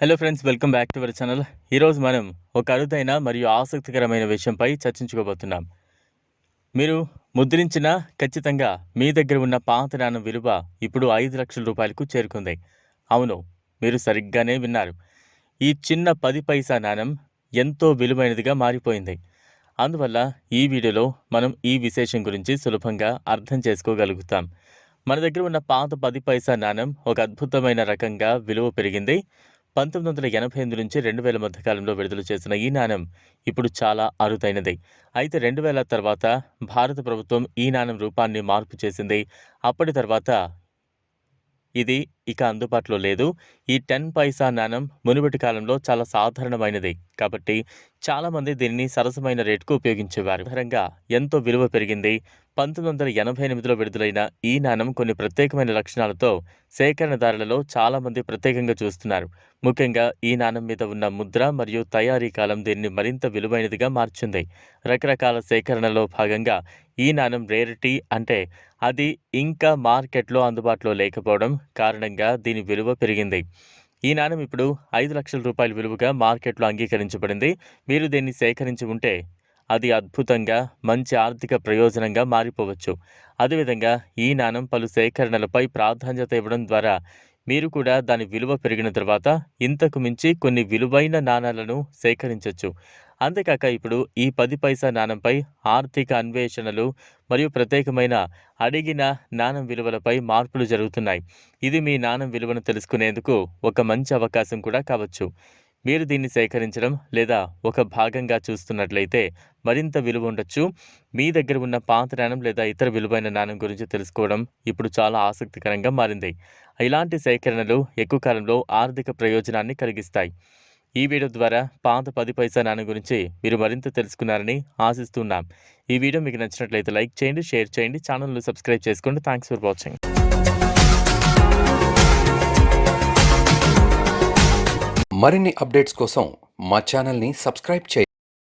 Hello friends welcome back to our channel ఈరోజు మనం ఒక అరుదైన మరియు ఆసక్తికరమైన విషయంపై చర్చించుకోబోతున్నాం. మీరు ముద్రించిన ఖచ్చితంగా మీ దగ్గర ఉన్న పాత నాణం విలువ ఇప్పుడు ఐదు లక్షల రూపాయలకు చేరుకుంది. అవును మీరు సరిగ్గానే విన్నారు. ఈ చిన్న పది పైసా నాణం ఎంతో విలువైనదిగా మారిపోయింది. అందువల్ల ఈ వీడియోలో మనం ఈ విశేషం గురించి సులభంగా అర్థం చేసుకోగలుగుతాం. మన దగ్గర ఉన్న పాత పది పైసా నాణం ఒక అద్భుతమైన రకంగా విలువ పెరిగింది. పంతొమ్మిది వందల ఎనభై ఎనిమిది నుంచి రెండు వేల మధ్య కాలంలో విడుదల చేసిన ఈ నాణం ఇప్పుడు చాలా అరుదైనది. అయితే రెండు వేల తర్వాత భారత ప్రభుత్వం ఈ నాణం రూపాన్ని మార్పు చేసింది. అప్పటి తర్వాత ఇది ఇక అందుబాటులో లేదు. ఈ టెన్ పైసా నాణం మునుపటి కాలంలో చాలా సాధారణమైనది. కాబట్టి చాలామంది దీనిని సరసమైన రేటుకు ఉపయోగించేవారు. పరంగా ఎంతో విలువ పెరిగింది. పంతొమ్మిది వందల ఎనభై ఎనిమిదిలో విడుదలైన ఈ నాణం కొన్ని ప్రత్యేకమైన లక్షణాలతో సేకరణదారులలో చాలామంది ప్రత్యేకంగా చూస్తున్నారు. ముఖ్యంగా ఈ నాణం మీద ఉన్న ముద్ర మరియు తయారీ కాలం దీన్ని మరింత విలువైనదిగా మార్చింది. రకరకాల సేకరణలో భాగంగా ఈ నాణం రేరిటీ అంటే అది ఇంకా మార్కెట్లో అందుబాటులో లేకపోవడం కారణంగా దీని విలువ పెరిగింది. ఈ నాణం ఇప్పుడు ఐదు లక్షల రూపాయల విలువగా మార్కెట్లో అంగీకరించబడింది. మీరు దీన్ని సేకరించి ఉంటే అది అద్భుతంగా మంచి ఆర్థిక ప్రయోజనంగా మారిపోవచ్చు. అదేవిధంగా ఈ నాణం పలు సేకరణలపై ప్రాధాన్యత ఇవ్వడం ద్వారా మీరు కూడా దాని విలువ పెరిగిన తర్వాత ఇంతకు మించి కొన్ని విలువైన నాణాలను సేకరించవచ్చు అంతేకాక ఇప్పుడు ఈ పది పైసా నాణంపై ఆర్థిక అన్వేషణలు మరియు ప్రత్యేకమైన అడిగిన నాణం విలువలపై మార్పులు జరుగుతున్నాయి. ఇది మీ నాణం విలువను తెలుసుకునేందుకు ఒక మంచి అవకాశం కూడా కావచ్చు. మీరు దీన్ని సేకరించడం లేదా ఒక భాగంగా చూస్తున్నట్లయితే మరింత విలువ ఉండొచ్చు. మీ దగ్గర ఉన్న పాత నాణం లేదా ఇతర విలువైన నాణం గురించి తెలుసుకోవడం ఇప్పుడు చాలా ఆసక్తికరంగా మారింది. ఇలాంటి సేకరణలు ఎక్కువ కాలంలో ఆర్థిక ప్రయోజనాన్ని కలిగిస్తాయి. ఈ వీడియో ద్వారా పాత పది పైసా నాన్న గురించి మీరు మరింత తెలుసుకున్నారని ఆశిస్తున్నాం. ఈ వీడియో మీకు నచ్చినట్లయితే లైక్ చేయండి షేర్ చేయండి ఛానల్ను సబ్స్క్రైబ్ చేసుకోండి. థ్యాంక్స్ ఫర్ వాచింగ్ మరిన్ని అప్డేట్స్ కోసం మా ఛానల్ని సబ్స్క్రైబ్ చేయండి.